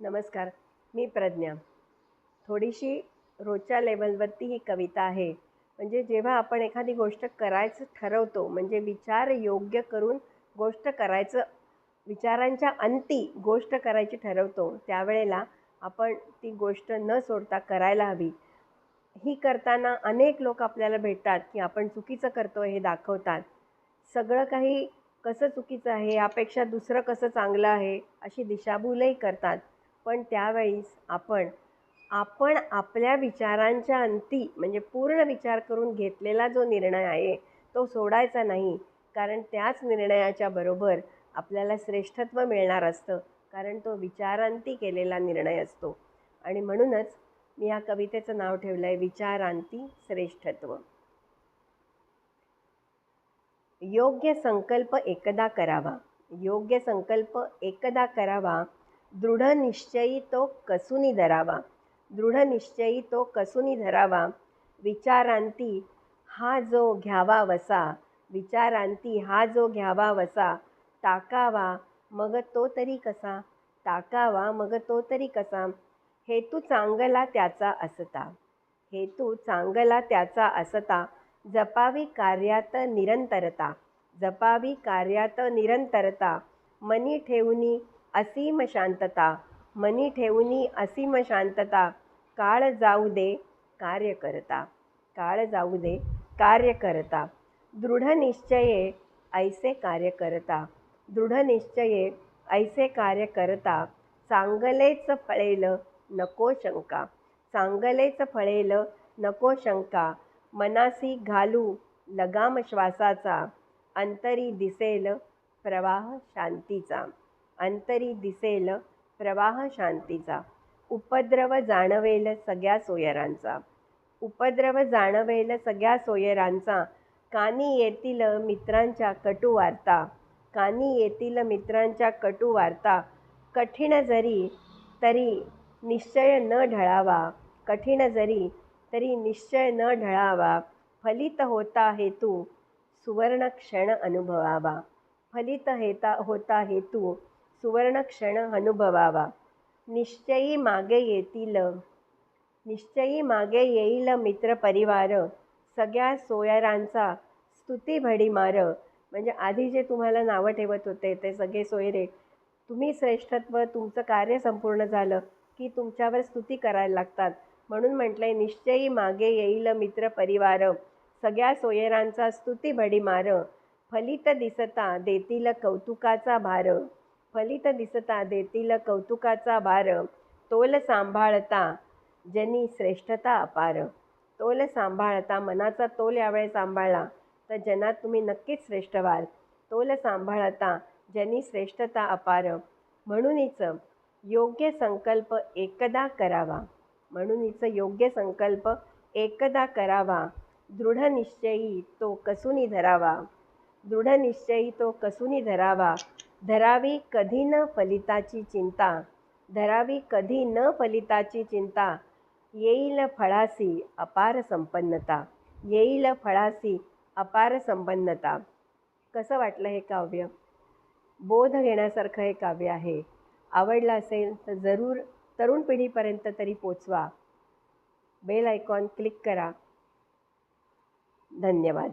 नमस्कार मी प्रज्ञा. थोडीशी रोजच्या लेवलवरती ही कविता आहे. म्हणजे जेव्हा आपण एखादी गोष्ट करायचं ठरवतो म्हणजे विचार योग्य करून गोष्ट करायचं विचारांच्या अंती गोष्ट करायची ठरवतो त्यावेळेला आपण ती गोष्ट न सोडता करायला हवी. ही करताना अनेक लोक आपल्याला भेटतात की आपण चुकीचं करतो हे दाखवतात. सगळं काही कसं चुकीचं आहे? यापेक्षा दुसरं कसं चांगलं आहे? अशी दिशाभूलही करतात. पण त्यावेळीस आपण आपण आपल्या विचारांच्या अंती म्हणजे पूर्ण विचार करून घेतलेला जो निर्णय आहे तो सोडायचा नाही. कारण त्याच निर्णयाच्या बरोबर आपल्याला श्रेष्ठत्व मिळणार असतं. कारण तो विचारांती केलेला निर्णय असतो. आणि म्हणूनच मी या कवितेचं नाव ठेवलं आहे विचारांती श्रेष्ठत्व. योग्य संकल्प एकदा करावा. योग्य संकल्प एकदा करावा दृढ निश्चयी तो कसूनी धरावा. दृढ निश्चयी तो कसूनी धरावा. विचारांती हा जो घ्यावा वसा विचारांती हा जो घ्यावा वसा टाकावा मग तो तरी कसा टाकावा मग तो तरी कसा हेतू चांगला त्याचा असता. हेतू चांगला त्याचा असता जपावी कार्यात निरंतरता जपावी कार्यात निरंतरता मनी ठेवणी असीम शांतता. मनी ठेवणी असीम शांतता. काळ जाऊ दे कार्य करता. काळ जाऊ दे कार्य करता. दृढ निश्चये ऐसे कार्य करता. दृढ निश्चये ऐसे कार्य करता. चांगलेच फळेल नको शंका. चांगलेच फळेल नको शंका. मनासी घालू लगाम श्वासाचा. अंतरी दिसेल प्रवाह शांतीचा. अंतरी दिसेल प्रवाह शांतीचा. उपद्रव जाणवेल सगळ्या सोयरांचा उपद्रव जाणवेल सगळ्या सोयरांचा कानी येतील मित्रांच्या कटू वार्ता कानी येतील मित्रांच्या कटू वार्ता कठीण जरी तरी निश्चय न ढळावा. कठीण जरी तरी निश्चय न ढळावा. फलित होता हेतू सुवर्ण क्षण अनुभवावा. फलित हेता होता हेतू सुवर्ण क्षण अनुभवावा. निश्चयी मागे येतील. निश्चयी मागे येईल मित्रपरिवार सगळ्या सोयरांचा स्तुती भडीमार. म्हणजे आधी जे तुम्हाला नावं ठेवत होते ते सगळे सोयरे तुम्ही श्रेष्ठत्व तुमचं कार्य संपूर्ण झालं की तुमच्यावर स्तुती करायला लागतात. म्हणून म्हटलं आहे निश्चयी मागे येईल मित्रपरिवार सगळ्या सोयरांचा स्तुती भडीमार. फलित दिसता देतील कौतुकाचा भार. फलित दिसता देतील कौतुकाचा भार तोल सांभाळता जनी श्रेष्ठता अपार. तोल सांभाळता मनाचा तोल यावेळी सांभाळला तर जनात तुम्ही नक्कीच श्रेष्ठ व्हाल. तोल सांभाळता जनी श्रेष्ठता अपार. म्हणूनच योग्य संकल्प एकदा करावा. म्हणूनच योग्य संकल्प एकदा करावा. दृढ निश्चयी तो कसूनी धरावा. दृढ निश्चयी तो कसूनी धरावा. धरावी कधी न फलिताची चिंता धरावी कधी न फलिताची चिंता येईल फळासी अपार संपन्नता येईल फळासी अपार संपन्नता. कसं वाटलं हे काव्य? बोध घेण्यासारखं हे काव्य आहे. आवडलं असेल तर जरूर तरुण पिढीपर्यंत तरी पोचवा. बेल आयकॉन क्लिक करा. धन्यवाद.